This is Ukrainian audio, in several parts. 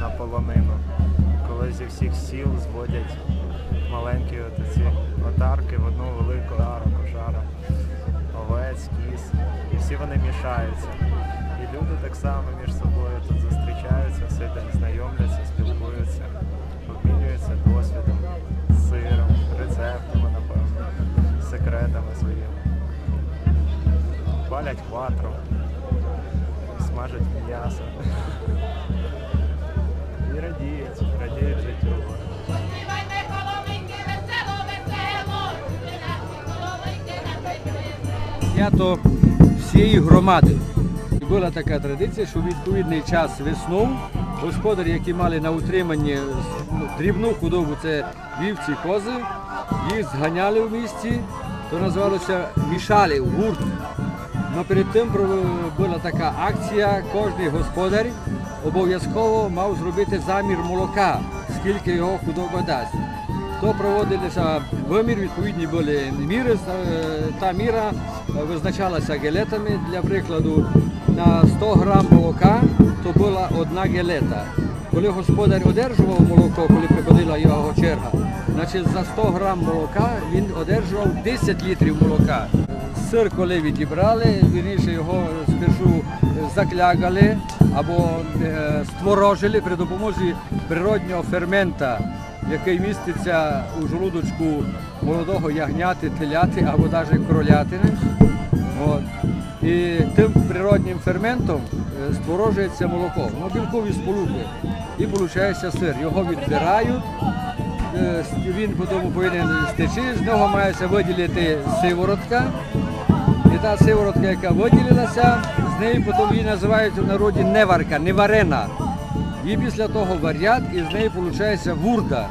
на полонину. Коли зі всіх сіл зводять маленькі от ці отарки в одну велику ару кошару. Овець, кіз. І всі вони мішаються. І люди так само між собою тут зустрічаються, все день знайомляться, спілкуються, обмінюються досвідом, сиром, рецептами, напевно, секретами своїми. Палять кватру, смажать м'ясо. Свято всієї громади. Була така традиція, що в відповідний час весною господарі, які мали на утриманні ну, дрібну худобу, це вівці, кози, їх зганяли в місті, то називалося мішали, гурт. Но перед тим була така акція, кожен господар обов'язково мав зробити замір молока, скільки його худоба дасть. То проводилися вимір, відповідні були міри. Е, Та міра визначалася гелетами. Для прикладу, на 100 грам молока то була одна гелета. Коли господар одержував молоко, коли приходила його черга, значить за 100 грам молока він одержував 10 літрів молока. Сир, коли відібрали, вірніше його спершу заклягали або е, створожили при допомозі природнього фермента, який міститься у желудочку молодого ягняти, теляти або навіть кролятини. От. І тим природнім ферментом е, створожується молоко, воно білкові сполуки. І виходить сир. Його відбирають, е, він потім повинен стечі, з нього мається виділити сиворотка. І та сиворотка, яка виділилася, з неї потім її називають в народі неварка, неварена. І після того варять, і з неї виходить вурда.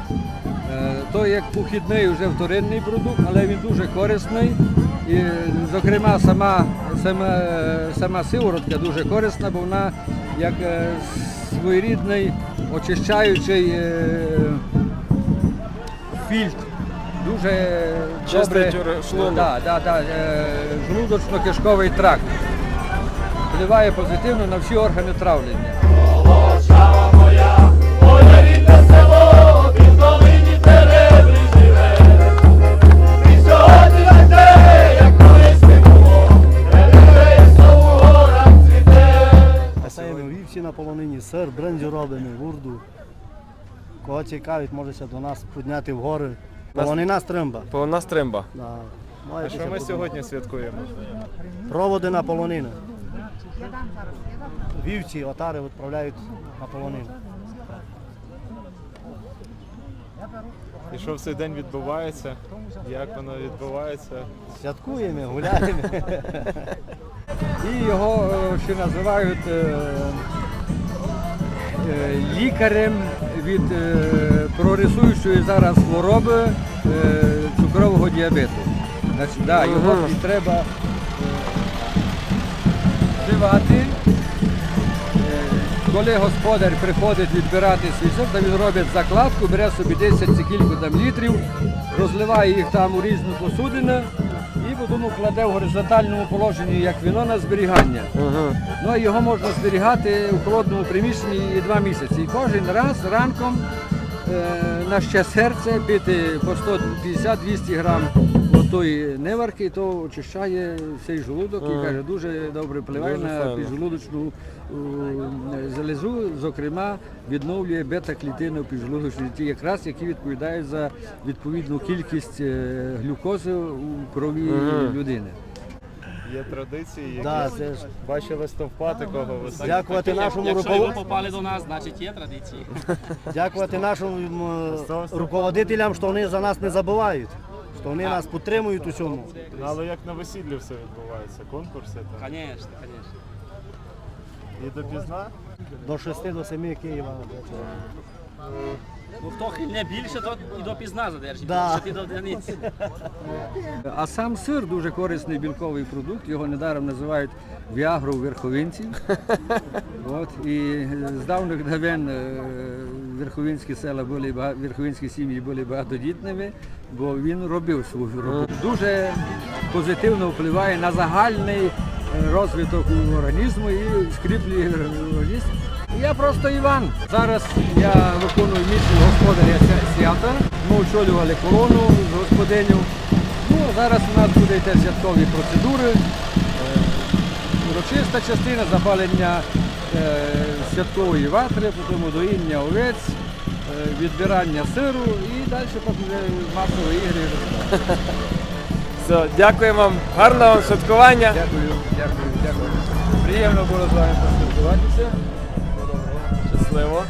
Е, То як похідний вже вторинний продукт, але він дуже корисний. І, зокрема, сама, сама, сама сиворотка дуже корисна, бо вона як е, своєрідний очищаючий е, фільтр. Дуже добре, шлунок. да, да, да, желудочно-кишковий тракт. Впливає позитивно на всі органи травлення. Сир, брензі робимо, вурду. Кого цікавить, можеся до нас підняти в гори. Полонина стримба. Полона стримба. Да. А що ми сьогодні святкуємо? Проводи на полонину. Вівці, отари відправляють на полонину. І що в цей день відбувається? Як воно відбувається? Святкуємо, гуляємо. І його е, ще називають е, лікарем від е, прогресуючої зараз хвороби е, цукрового діабету. Значить, да, його і треба е, вживати. Е, Коли господар приходить відбирати свій сир, то він робить закладку, бере собі 10 чи кілька там літрів, розливає їх там у різну посудину потім кладе в горизонтальному положенні як віно на зберігання. Ну і його можна зберігати у холодному приміщенні і два місяці. І кожен раз ранком е, на ще серце бити по 150-200 грам отої неварки, то очищає цей желудок і каже, дуже добре впливає Дуже на файно. піджелудочну е, залезу, зокрема відновлює бета-клітини в піджелудочній ті якраз, які відповідають за відповідну кількість е, глюкози у крові людини. Є традиції, які Да, це ж бачили стовпа такого високого. дякувати нашому Якщо ви руководству. попали до нас, значить є традиції. Дякувати нашим м, руководителям, що вони за нас не забувають, що вони нас підтримують у цьому. Ну, Але як на весіллі все відбувається? Конкурси там. Звісно, звісно. І допізна? До 6 до 7 Києва. Ну хто хильне більше, то і до пізна задержить, Да. що ти до одиниці. А сам сир дуже корисний білковий продукт, його недаром називають віагру верховинців. От, і з давних давен е, верховинські села були ба- верховинські сім'ї були багатодітними, бо він робив свою роботу. Дуже позитивно впливає на загальний е, розвиток організму і скріплює організм. Я просто Іван. Зараз я виконую місію господаря свята. Ми очолювали корону з господиню. Ну, зараз у нас буде йти святкові процедури. Е, Урочиста частина запалення е, святкової ватри, потім доїння овець, відбирання сиру і далі масові ігри. Все, дякую вам, гарного вам святкування. Дякую, дякую, дякую. Приємно було з вами поспілкуватися. Щасливо.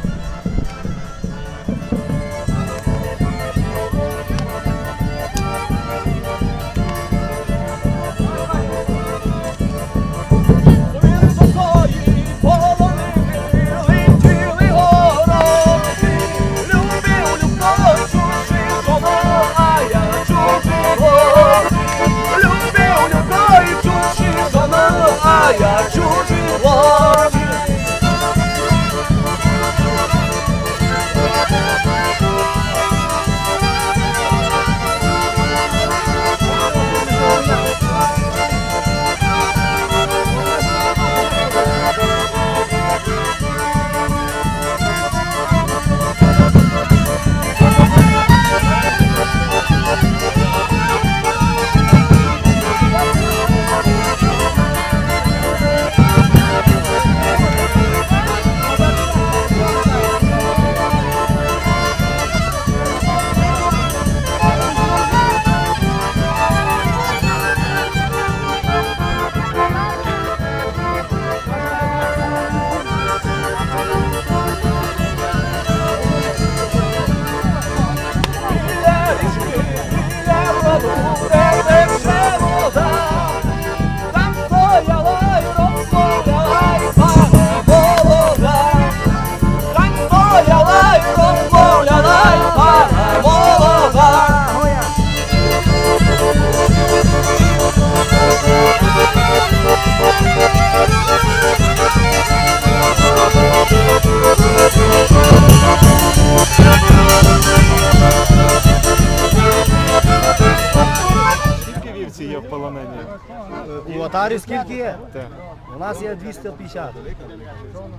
Отарі скільки є? Так. У нас є 250.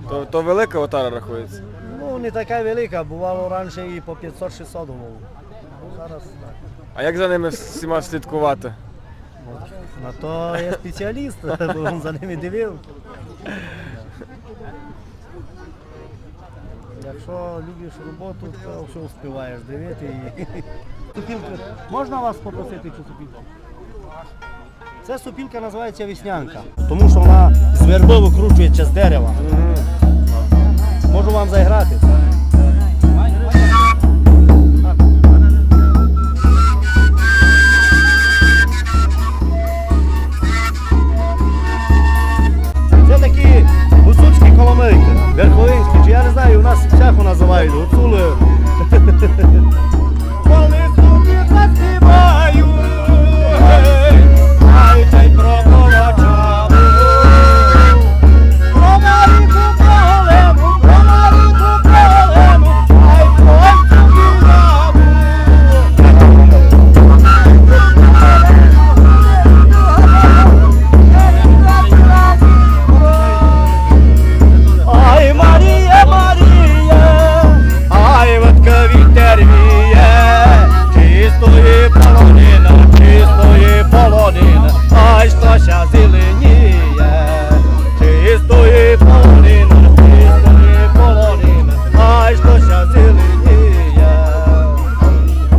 То, то велика отара рахується. Ну, не така велика, бувало раніше і по 500-600 голову. Зараз так. А як за ними всіма слідкувати? На то є спеціаліст, бо він за ними дивив. Якщо любиш роботу, то все встигаєш дивити. І... Можна вас попросити цю супілку? Ця супілка називається віснянка, тому що вона з верби викручується з дерева. Можу вам заграти.